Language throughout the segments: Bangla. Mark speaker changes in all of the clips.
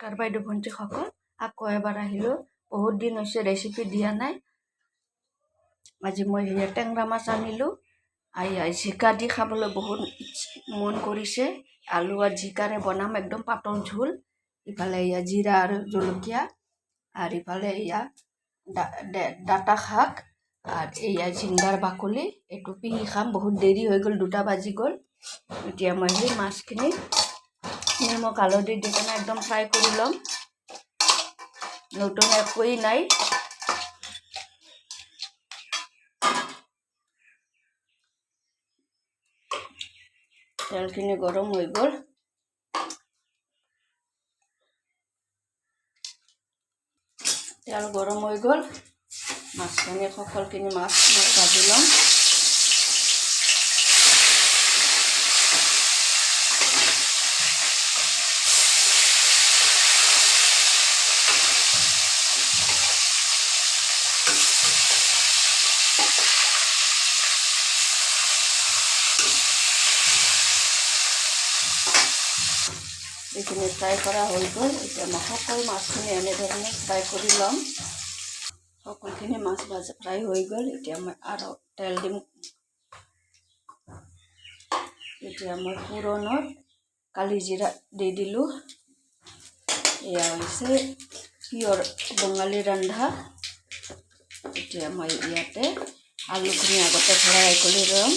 Speaker 1: কাৰ বাইদেউ ভণ্টিসকল আকৌ এবাৰ আহিলোঁ, বহুত দিন হৈছে ৰেচিপি দিয়া নাই। আজি মই সেয়া টেঙৰা মাছ আনিলোঁ। জিকা দি খাবলৈ বহুত মন কৰিছে। আলু আৰু জিকাৰে বনাম একদম পাতল ঝোল। ইফালে এয়া জিৰা আৰু জলকীয়া, আৰু ইফালে এয়া ডাটা শাক, আৰু এয়া ঝিংগাৰ বাকলি। এইটো পিহি খাম, বহুত দেৰি হৈ গ'ল, দুটা বাজি গ'ল। এতিয়া মই সেই মাছখিনি নিমখ হালধি দি কেনে একদম ফ্ৰাই কৰি ল'ম নতুন একোৱেই নাই। তেলখিনি গৰম হৈ গ'ল। তেল গৰম হৈ গ'ল। মাছখিনি, সকলোখিনি মাছ মই ভাজি ল'ম। এইখিনি ফ্ৰাই কৰা হৈ গ'ল এতিয়া মই সকলো মাছখিনি এনেধৰণে ফ্ৰাই কৰি ল'ম সকলোখিনি মাছ ভাজ ফ্ৰাই হৈ গ'ল। এতিয়া মই আৰু তেল দিম এতিয়া মই পুৰণত কালি জিৰা দি দিলোঁ। এয়া হৈছে পিয়ৰ বঙালী ৰন্ধা এতিয়া মই ইয়াতে আলুখিনি আগতে ফ্ৰাই কৰি ল'ম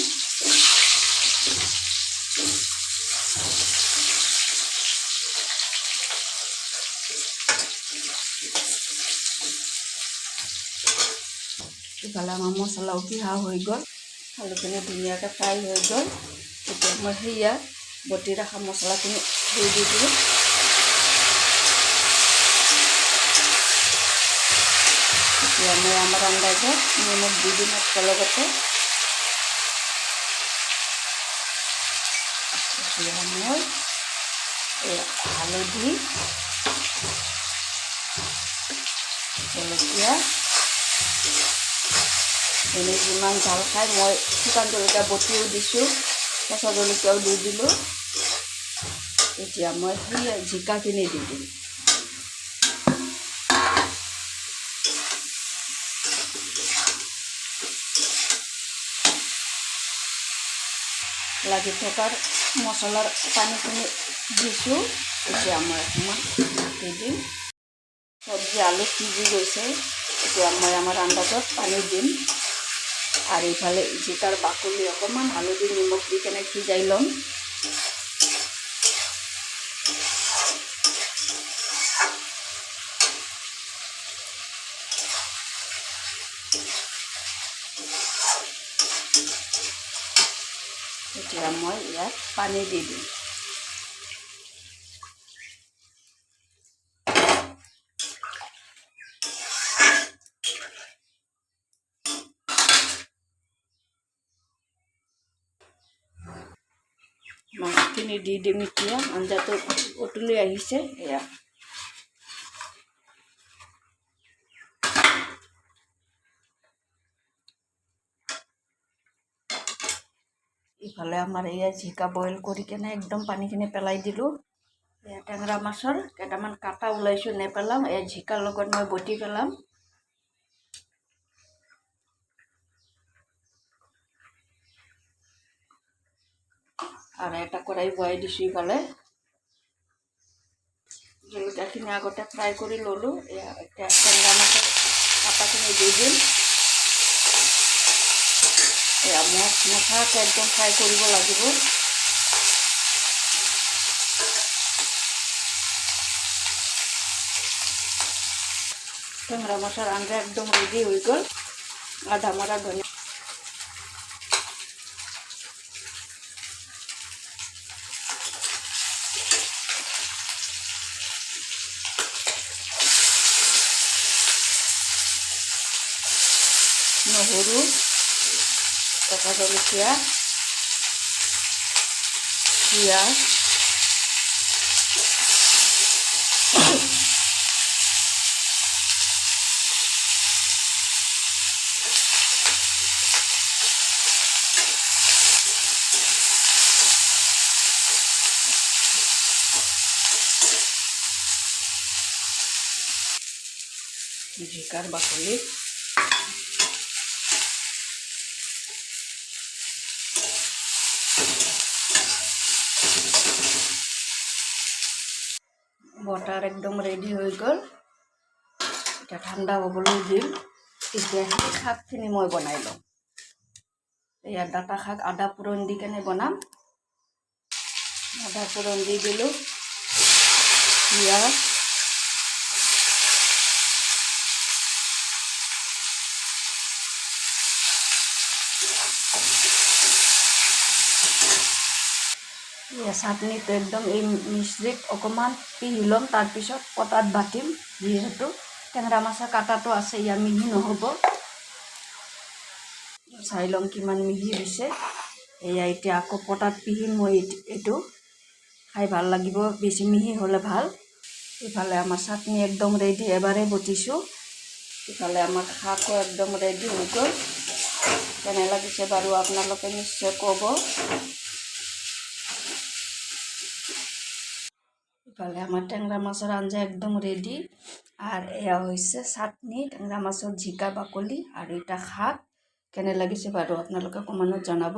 Speaker 1: ইফালে আমাৰ মছলাও পিহা হৈ গ'ল। আলুখিনি ধুনীয়াকৈ ফ্ৰাই হৈ গ'ল। এতিয়া মই সেয়া বটি ৰখা মছলাখিনি দি দি দিলোঁ। এতিয়া মই আমাৰ আন্দাজত নিমখ দি দিম একেলগতে মই হালধি, জলকীয়া যোনে যিমান জাল খায় মই শুকান জলকীয়া বটিও দিছোঁ। কেঁচা জলকীয়াও দি দিলোঁ। এতিয়া মই সেই জিকাখিনি দি দিম। লাগি থকাৰ মছলাৰ পানীখিনি দিছোঁ। এতিয়া মই অকণমান দি দিম। চব্জি আলু সিজি গৈছে। এতিয়া মই আমাৰ আন্দাজত পানী দিম আৰু ইফালে জিকাৰ বাকলি অকণমান হালধি নিমখ দি কেনে সিজাই ল'ম এতিয়া মই ইয়াত পানী দি দিম এতিয়া আঞ্জাটো উতলি আহিছে। এয়া। ইফালে আমাৰ এয়া জিকা বইল কৰি কেনে একদম পানীখিনি পেলাই দিলোঁ। এয়া টেঙৰা মাছৰ কেইটামান কাটা ওলাইছোঁ নেপেলাম এয়া জিকাৰ লগত মই বটি পেলাম। আৰু এটা কড়াই বহাই দিছোঁ ইফালে। জলকীয়াখিনি আগতে ফ্ৰাই কৰি ল'লোঁ। এতিয়া টেঙৰা মাছৰ কাটাখিনি দি দিম। এয়া মছ মছাকৈ একদম ফ্ৰাই কৰিব লাগিব। টেঙৰা মাছৰ আঞ্জা একদম ৰেডি হৈ গ'ল। আধা মৰা ধনিয়া নহৰু কেঁচা জলকীয়া পিঁয়াজ জিকার বাকলি বটাৰ একদম ৰেডি হৈ গ'ল। এতিয়া ঠাণ্ডা হ'বলৈ দিম তেতিয়া সেই শাকখিনি মই বনাই লওঁ এয়া ডাটা শাক, আদা পুৰণ দি কেনে বনাম। আদা পুৰণ দি দিলোঁ। পিঁয়াজ। চাটনিটো একদম এই মিশ্ৰিত অকণমান পিহি ল'ম তাৰপিছত পটাত বাটিম, যিহেতু টেঙৰা মাছৰ কাটাটো আছে ইয়াৰ মিহি নহ'ব। চাই ল'ম কিমান মিহি হৈছে। এয়া এতিয়া আকৌ পটাত পিহিম মই এইটো- খাই ভালো লাগিব, বেছি মিহি হ'লে ভালো। ইফালে আমাৰ চাটনি একদম ৰেডি এবাৰেই বটিছোঁ। ইফালে আমাৰ শাকো একদম ৰেডি হৈ গ'ল। কেনে লাগিছে বাৰু আপোনালোকে নিশ্চয় ক'ব। ইফালে আমার ট্যাংরা মাছৰ আঞ্জা একদম রেডি আর এয়া হয়েছে চাটনি, ট্যাংরা মাছের জিকা বাকলি আর এটা শাক। কেনে লাগিছে বাৰু আপোনালোকে কমানো জনাব।